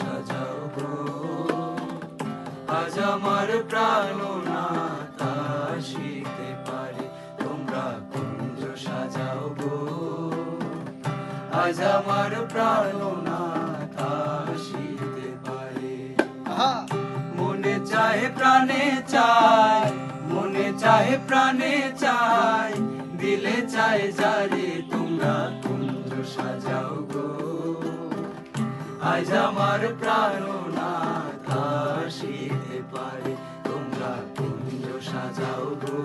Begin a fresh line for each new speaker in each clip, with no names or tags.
সাজাবো। আজ আমার প্রাণ না তাসিতে পারে তোমরা কুঞ্জ সাজাবো। আজ আমার প্রাণ না তাসিতে
পারে।
মনে চায় প্রাণে চায় মনে চায় প্রাণে চায় দিলে চায় যারে তোমরা কুঞ্জ সাজাও। আজ আমার প্রাণনাথ আসিতে পারে তোমরা কুঞ্জ সাজাও গো।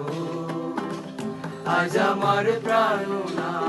আজ আমার প্রাণনাথ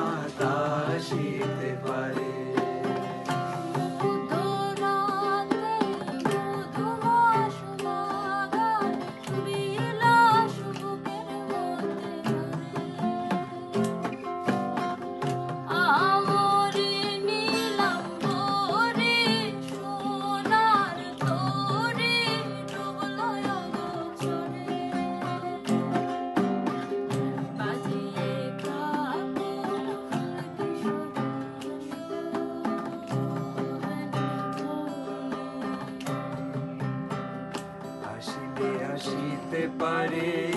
আসিতে পারে,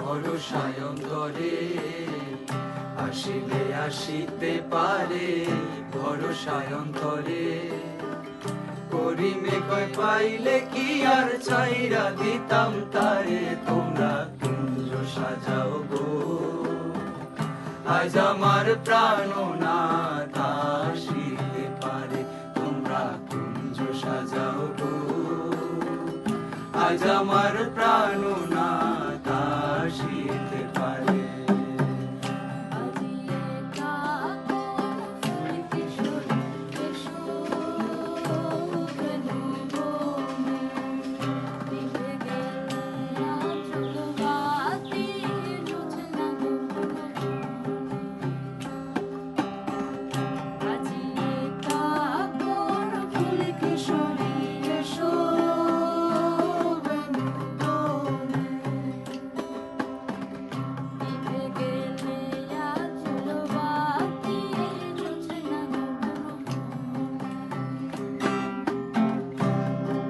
ভরসায় অন্তরে। আসিলে আসিতে পারে, ভরসায় অন্তরে। করিমে কয়, পাইলে কি আর চাইরা দিতাম তারে? তোমরা কুঞ্জ সাজাও গো। আজ আমার প্রাণনাথ আসিতে मर प्राण ना